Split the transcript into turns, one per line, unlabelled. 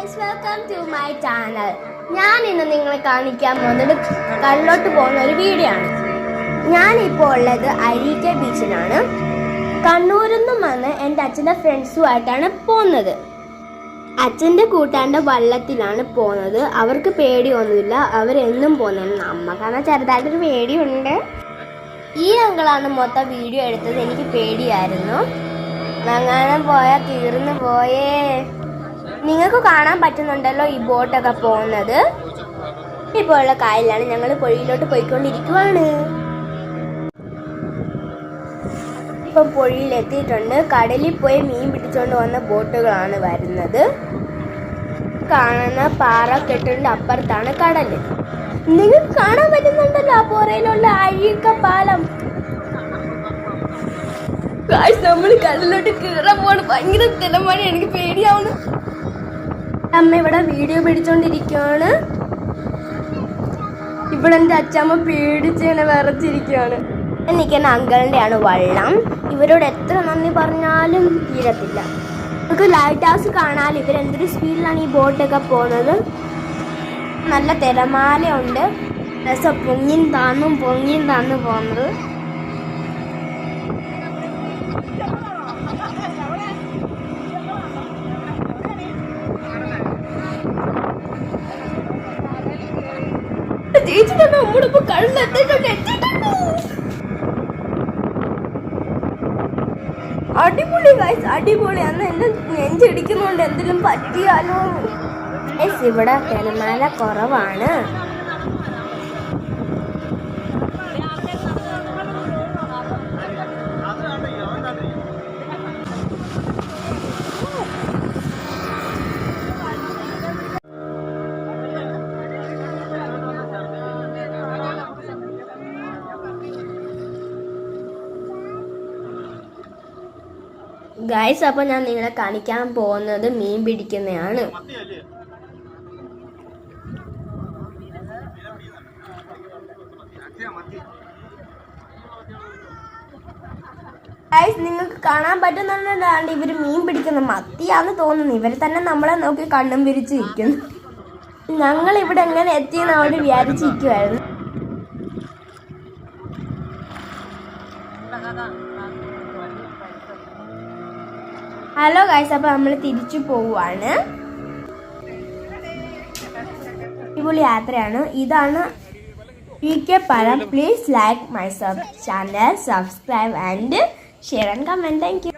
Guys welcome to my channel ഞാൻ ഇന്ന് നിങ്ങളെ കാണിക്കാൻ പോകുന്നത് കള്ളോട്ട് പോകുന്ന ഒരു വീഡിയോ ആണ്. ഞാനിപ്പോൾ ഉള്ളത് അരീക്ക ബീച്ചിലാണ് കണ്ണൂരിൽ നിന്നും വന്ന് എന്റെ അച്ഛന്റെ ഫ്രണ്ട്സുമായിട്ടാണ് പോകുന്നത്. അച്ഛന്റെ കൂട്ടാന്റെ വള്ളത്തിലാണ് പോകുന്നത്. അവർക്ക് പേടിയൊന്നുമില്ല. അവരെന്നും പോകുന്നത് നമ്മക്കാണ് ചെറുതായിട്ടൊരു പേടിയുണ്ട്. ഈ അങ്കളാണ് മൊത്തം വീഡിയോ എടുത്തത്. എനിക്ക് പേടിയായിരുന്നു. അങ്ങനെ പോയാൽ തീർന്നു പോയേ. നിങ്ങൾക്ക് കാണാൻ പറ്റുന്നുണ്ടല്ലോ ഈ ബോട്ടൊക്കെ പോകുന്നത്. ഇപ്പോൾ ഉള്ള കായലിലാണ് ഞങ്ങൾ പുഴയിലോട്ട് പോയിക്കൊണ്ടിരിക്കുവാണ്. ഇപ്പം പുഴയിൽ എത്തിയിട്ടുണ്ട് കടലിൽ പോയി മീൻ പിടിച്ചുകൊണ്ട് വന്ന ബോട്ടുകളാണ് വരുന്നത്. കാണുന്ന പാറ പാറക്കെട്ടിന്റെ അപ്പുറത്താണ് കടൽ നിങ്ങൾക്ക് കാണാൻ പറ്റുന്നുണ്ടല്ലോ ആ പുറയിലുള്ള അഴിക്ക പാലം നമ്മൾ കടലിലോട്ട് കീറാൻ പോവാണ്. ഭയങ്കര തിരമഴ എനിക്ക് പേടിയാവുന്നു. അമ്മ ഇവിടെ വീഡിയോ പിടിച്ചോണ്ടിരിക്കുകയാണ് ഇവിടെ എന്റെ അച്ഛമ്മ പേടിച്ച് ഇങ്ങനെ വിറച്ചിരിക്കുകയാണ് നിൽക്കുന്ന അങ്കിളിന്റെ ആണ് വള്ളം. ഇവരോട് എത്ര നന്ദി പറഞ്ഞാലും തീരത്തില്ല. നമുക്ക് ലൈറ്റ് ഹൗസ് കാണാൻ ഇവരെന്തൊരു സ്പീഡിലാണ് ഈ ബോട്ടൊക്കെ പോകുന്നത്. നല്ല തിരമാലയുണ്ട്. രസം പൊങ്ങിയും താന്നും പൊങ്ങിയും താന്നും പോകുന്നത്. അടിപൊളി ഗൈസ് അടിപൊളി. അന്ന് എന്റെ നെഞ്ചിടിക്കുന്നോണ്ട് എന്തെങ്കിലും പറ്റിയാലോ? ഇവിടെ തിരമാല കുറവാണ്. ഗൈസ് അപ്പൊ ഞാൻ നിങ്ങളെ കാണിക്കാൻ പോകുന്നത് മീൻ പിടിക്കുന്നതാണ് ഗൈസ് നിങ്ങൾക്ക് കാണാൻ പറ്റുന്നുണ്ടാണ്ട് ഇവർ മീൻ പിടിക്കുന്ന മത്തിയാന്ന് തോന്നുന്നു. ഇവർ തന്നെ നമ്മളെ നോക്കി കണ്ണും പിരിച്ച് ഇരിക്കുന്നു. ഞങ്ങൾ ഇവിടെ എങ്ങനെ എത്തിയെന്ന് അവിടെ വിചാരിച്ചിരിക്കുമായിരുന്നു ഹലോ ഗൈസ് അപ്പൊ നമ്മൾ തിരിച്ചു പോവാണ് അടിപൊളി യാത്രയാണ്. ഇതാണ് പി കെ പഴം please like my sub channel subscribe and share and comment thank you